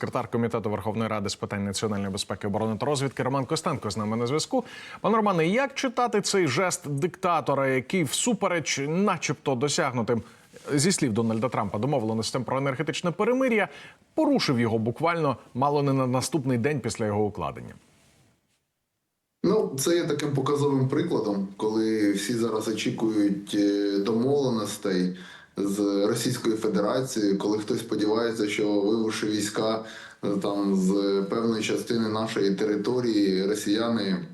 Секретар комітету Верховної Ради з питань національної безпеки, оборони та розвідки Роман Костенко з нами на зв'язку. Пане Романе, як читати цей жест диктатора, який всупереч, начебто, досягнутим зі слів Дональда Трампа домовленостям про енергетичне перемир'я, порушив його буквально мало не на наступний день після його укладення? Ну, це є таким показовим прикладом, коли всі зараз очікують е, домовленостей з Російською Федерацією, коли хтось сподівається, що вивівши війська е, там з певної частини нашої території, росіяни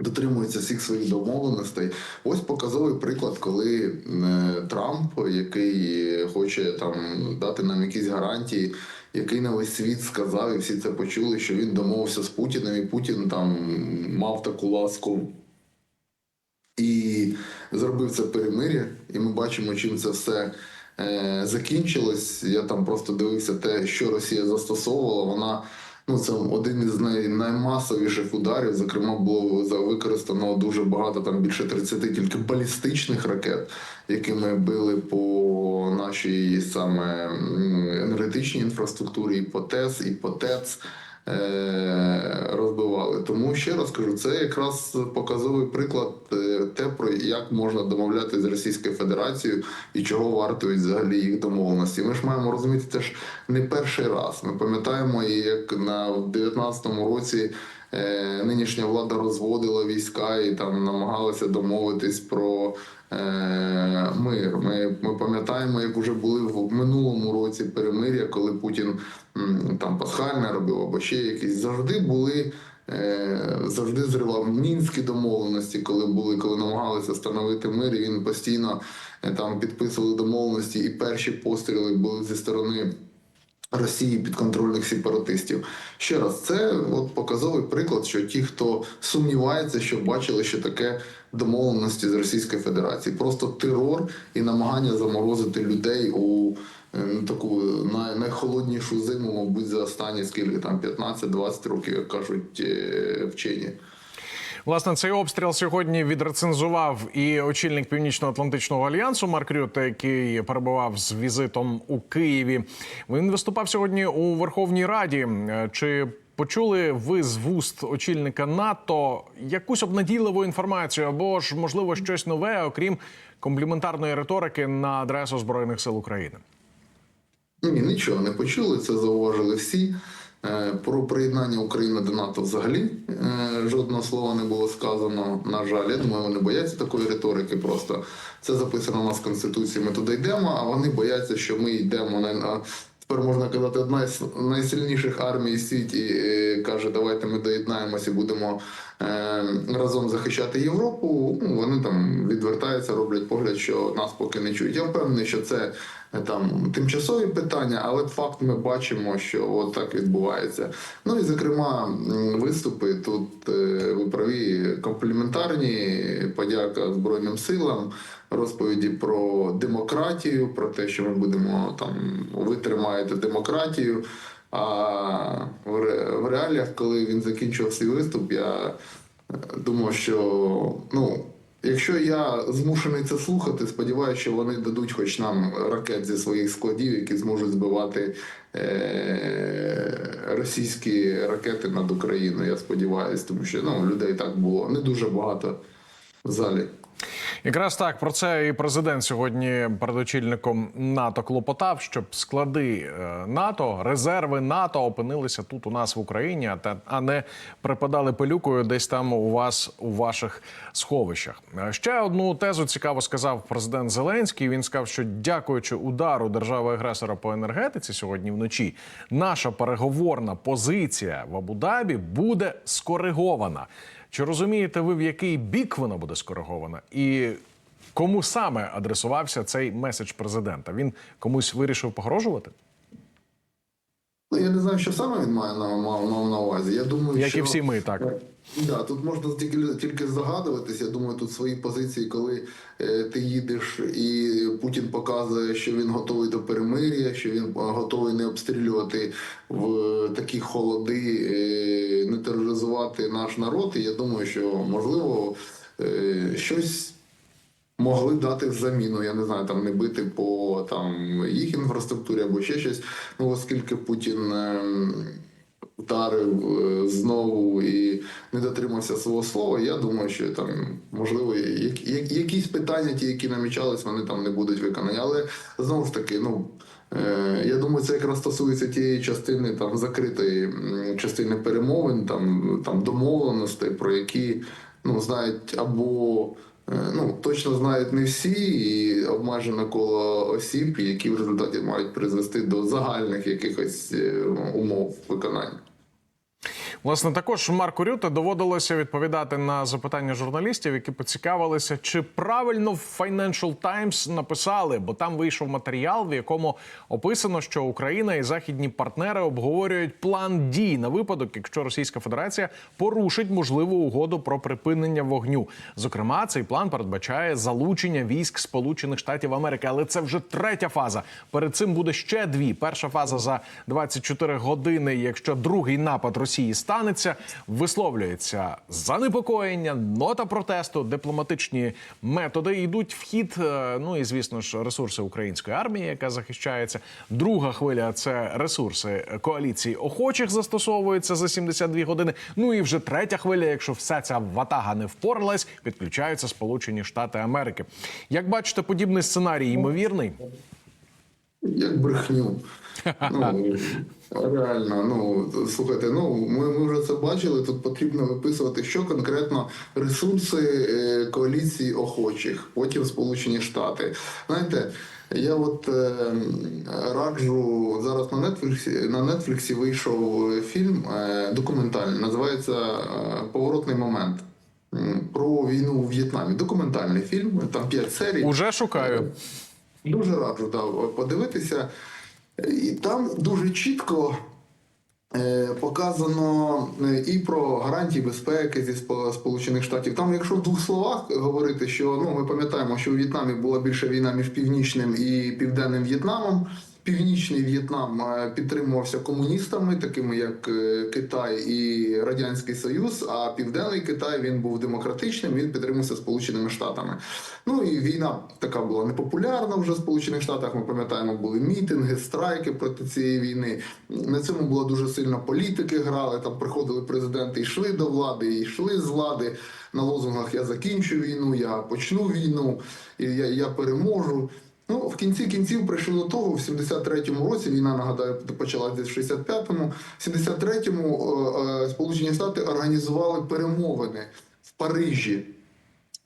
дотримуються всіх своїх домовленостей. Ось показовий приклад, коли е, Трамп, який хоче там дати нам якісь гарантії, який на весь світ сказав, і всі це почули, що він домовився з Путіним, і Путін там мав таку ласку і зробив це перемир'я, і ми бачимо, чим це все е, закінчилось. Я там просто дивився те, що Росія застосовувала. Вона ну це один із най, наймасовіших ударів. Зокрема, було використано дуже багато, там більше 30 тільки балістичних ракет, якими били по нашій саме енергетичній інфраструктурі, і по ТЕС, і по ТЕЦ розбивали. Тому ще раз кажу, це якраз показовий приклад е, те, про як можна домовляти з Російською Федерацією і чого вартують взагалі їх домовленості. Ми ж маємо розуміти, це ж не перший раз. Ми пам'ятаємо, як на в 19-му році. Е, Нинішня влада розводила війська і там намагалася домовитись про е, мир. Ми, ми пам'ятаємо, як вже були в минулому році перемир'я, коли Путін там пасхальне робив або ще якісь завжди були. е, Завжди зривав мінські домовленості, коли були, коли намагалися встановити мир. І він постійно е, там підписували домовленості, і перші постріли були зі сторони Росії підконтрольних сепаратистів. Ще раз, це от показовий приклад, що ті, хто сумнівається, що бачили, що таке домовленості з Російською Федерацією, просто терор і намагання заморозити людей у е, ну, таку найхолоднішу зиму, мабуть, за останні скільки там 15-20 років, як кажуть е, вчені. Власне, цей обстріл сьогодні відрецензував і очільник Північно-Атлантичного альянсу Марк Рютте, який перебував з візитом у Києві. Він виступав сьогодні у Верховній Раді. Е, Чи почули ви з вуст очільника НАТО якусь обнадійливу інформацію або ж можливо щось нове, окрім компліментарної риторики на адресу збройних сил України? Ні, нічого не почули. Це зауважили всі. Е, Про приєднання України до НАТО взагалі е, жодного слова не було сказано. На жаль, я думаю, вони бояться такої риторики. Просто це записано у нас в конституції. Ми туди йдемо, а вони бояться, що ми йдемо на тепер можна казати, одна з найсильніших армій світі е, каже, давайте ми доєднаємося і будемо разом захищати Європу. Ну, вони там відвертаються, роблять погляд, що нас поки не чують. Я впевнений, що це там тимчасові питання, але факт ми бачимо, що от так відбувається. Ну і зокрема, виступи тут е, ви праві компліментарні. Подяка Збройним силам, розповіді про демократію, про те, що ми будемо там, ви тримаєте демократію. А в реаліях, коли він закінчував свій виступ, я е, думав, що ну. Якщо я змушений це слухати, сподіваюся, що вони дадуть хоч нам ракет зі своїх складів, які зможуть збивати е- російські ракети над Україною. Я сподіваюся, тому що ну, людей так було не дуже багато в залі. Якраз так про це і президент сьогодні перед очільником НАТО клопотав, щоб склади е, НАТО, резерви НАТО опинилися тут у нас в Україні, а не припадали пилюкою десь там у вас у ваших сховищах. Е, Ще одну тезу цікаво сказав президент Зеленський. Він сказав, що дякуючи удару держави-агресора по енергетиці сьогодні вночі, наша переговорна позиція в Абу-Дабі буде скоригована. Чи розумієте ви, в який бік вона буде скоригована? І кому саме адресувався цей меседж президента? Він комусь вирішив погрожувати? Ну я не знаю, що саме він має на мав, мав на увазі. Я думаю, Як що... і всі ми, так. Да, тут можна тільки тільки здогадуватись. Я думаю, тут свої позиції, коли е, ти їдеш, і Путін показує, що він готовий до перемир'я, що він е, готовий не обстрілювати в такі холоди, е, не тероризувати наш народ. І я думаю, що можливо е, щось могли дати заміну. Я не знаю, там не бити по там їх інфраструктурі або ще щось. Ну оскільки Путін. ем, Вдарив е, знову і не дотримався свого слова. Я думаю, що там можливо як, як, якісь питання, ті, які намічались, вони там не будуть виконані. Але знову ж таки, ну е, я думаю, це якраз стосується тієї частини там закритої частини перемовин, там там домовленостей, про які ну знають або ну точно знають не всі, і обмежене коло осіб, які в результаті мають призвести до загальних якихось е, умов виконання. Власне, також Марку Рюте доводилося відповідати на запитання журналістів, які поцікавилися, чи правильно в Financial Times написали, бо там вийшов матеріал, в якому описано, що Україна і західні партнери обговорюють план дій на випадок, якщо Російська Федерація порушить можливу угоду про припинення вогню. Зокрема, цей план передбачає залучення військ Сполучених Штатів Америки, але це вже третя фаза. Перед цим буде ще дві. Перша фаза за 24 години. Якщо другий напад Росії станеться, висловлюється занепокоєння, нота протесту, дипломатичні методи йдуть в хід. е, Ну і звісно ж, ресурси української армії, яка захищається. Друга хвиля це ресурси коаліції охочих застосовуються за 72 години. Ну і вже третя хвиля, якщо вся ця ватага не впоралась, підключаються Сполучені Штати Америки. Як бачите, подібний сценарій ймовірний. Як брехню. Ну, реально, ну слухайте, ну ми, ми вже це бачили. Тут потрібно виписувати, що конкретно ресурси е, коаліції охочих, потім Сполучені Штати. Знаєте, я от е, раджу зараз на Нетфліксі на Нетфліксі вийшов фільм е, документальний, називається е, Поворотний момент. Про війну у В'єтнамі. Документальний фільм, там п'ять серій. Уже шукаю. Дуже раджу да, подивитися. І там дуже чітко е, показано е, і про гарантії безпеки зі Спо- Сполучених Штатів. Там, якщо в двох словах говорити, що ну ми пам'ятаємо, що у В'єтнамі була більша війна між північним і південним В'єтнамом. Північний В'єтнам е, підтримувався комуністами, такими як е, Китай і Радянський Союз. А південний Китай він був демократичним. Він підтримувався Сполученими Штатами. Ну і війна така була непопулярна вже в Сполучених Штатах. Ми пам'ятаємо, були мітинги, страйки проти цієї війни. На цьому була дуже сильно політики грали. Там приходили президенти, йшли до влади, йшли з влади на лозунгах Я закінчу війну, я почну війну, я, я переможу. Ну, в кінці кінців прийшло до того, в 73-му році війна, нагадаю, почалася в 65-му. В 73-му е, е, Сполучені Штати організували перемовини в Парижі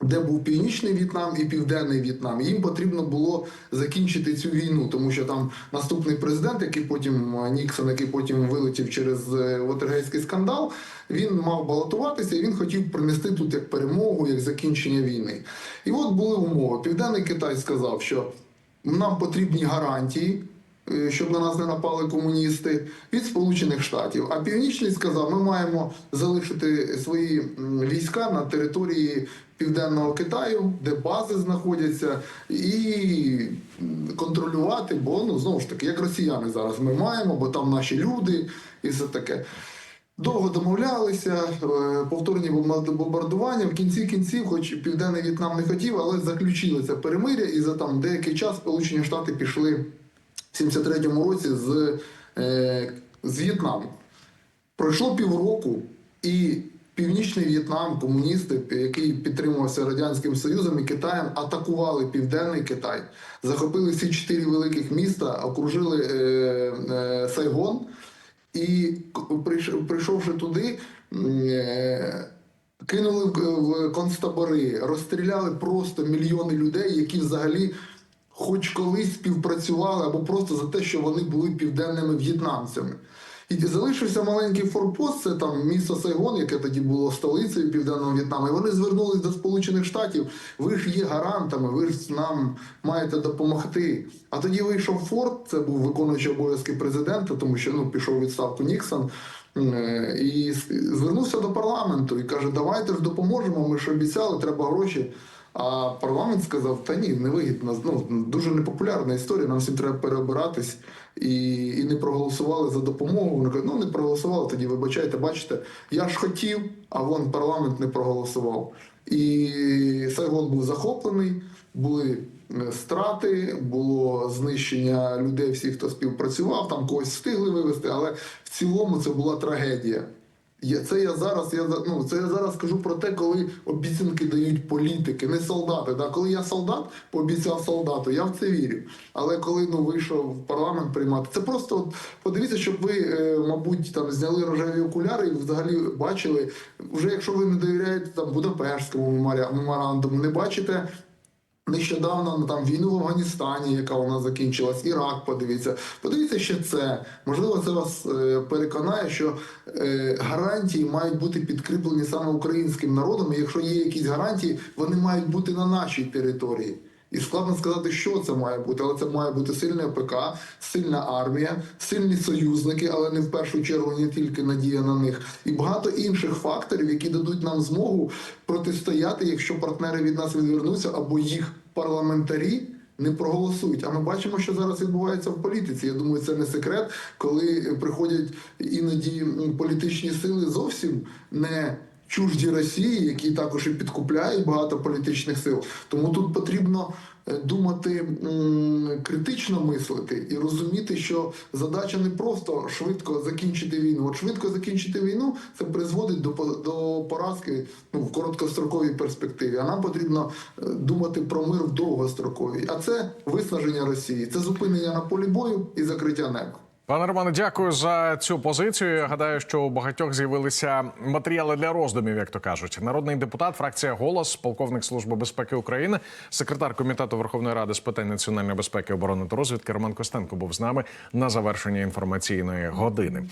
де був північний В'єтнам і південний В'єтнам. Їм потрібно було закінчити цю війну, тому що там наступний президент, який потім е, Ніксон, який потім вилетів через Вотергейський скандал, він мав балотуватися і він хотів принести тут як перемогу, як закінчення війни. І от були умови. Південний Китай сказав, що нам потрібні гарантії. е, Щоб на нас не напали комуністи від Сполучених Штатів. А Північний сказав, ми маємо залишити свої війська на території Південного Китаю, де бази знаходяться, і контролювати, бо ну знову ж таки, як росіяни зараз ми маємо, бо там наші люди і все таке. Довго домовлялися, е, повторні бомбардування. В кінці кінців, хоч Південний В'єтнам не хотів, але заключили це перемиря, і за там деякий час Сполучені Штати пішли в 73-му році з, е, з В'єтнаму. Пройшло півроку, і Північний В'єтнам, комуністи, який підтримувався Радянським Союзом і Китаєм, атакували Південний Китай, захопили всі чотири великих міста, окружили е, е, Сайгон. І прийшовши туди, е, кинули в концтабори, розстріляли просто мільйони людей, які взагалі хоч колись співпрацювали або просто за те, що вони були південними в'єтнамцями. І залишився маленький форпост, це там місто Сайгон, яке тоді було столицею південного В'єтнаму. І вони звернулись до Сполучених Штатів. Ви ж є гарантами, ви ж нам маєте допомогти. А тоді вийшов Форд, це був виконуючий обов'язки президента, тому що ну пішов відставку Ніксон. І звернувся до парламенту і каже: Давайте ж допоможемо. Ми ж обіцяли, треба гроші. А парламент сказав: та ні, невигідно. Ну дуже непопулярна історія. Нам всім треба переобиратись і, і не проголосували за допомогу. Вони кажуть, ну не проголосували. Тоді вибачайте, бачите, я ж хотів, а вон парламент не проголосував. І Сайгон був захоплений, були е, страти, було знищення людей, всіх, хто співпрацював, там когось встигли вивезти, але в цілому це була трагедія. Я, це я зараз я ну, це я зараз кажу про те, коли обіцянки дають політики, не солдати. Да? Коли я солдат пообіцяв солдату, я в це вірю. Але коли ну вийшов в парламент приймати, це просто от, подивіться, щоб ви, е, мабуть, там зняли рожеві окуляри і взагалі бачили, вже якщо ви не довіряєте там Будапештському меморандуму, не бачите Нещодавно там війну в Афганістані, яка у нас закінчилась, Ірак. Подивіться, подивіться ще це. Можливо, це вас е, переконає, що е, гарантії мають бути підкріплені саме українським народом. І якщо є якісь гарантії, вони мають бути на нашій території. І складно сказати, що це має бути, але це має бути сильне ОПК, сильна армія, сильні союзники, але не в першу чергу не тільки надія на них, і багато інших факторів, які дадуть нам змогу протистояти, якщо партнери від нас відвернуться, або їх парламентарі. Не проголосують. А ми бачимо, що зараз відбувається в політиці. Я думаю, це не секрет, коли приходять іноді політичні сили зовсім не чужді Росії, які також і підкупляють багато політичних сил. Тому тут потрібно е, думати критично мислити і розуміти, що задача не просто швидко закінчити війну. От швидко закінчити війну це призводить до до поразки ну, в короткостроковій перспективі. А нам потрібно е, думати про мир в довгостроковій. А це виснаження Росії, це зупинення на полі бою і закриття неба. Пане Романе, дякую за цю позицію. Я гадаю, що у багатьох з'явилися матеріали для роздумів, як то кажуть. Народний депутат, фракція Голос, полковник Служби безпеки України, секретар комітету Верховної Ради з питань національної безпеки, оборони та розвідки Роман Костенко був з нами на завершення інформаційної години.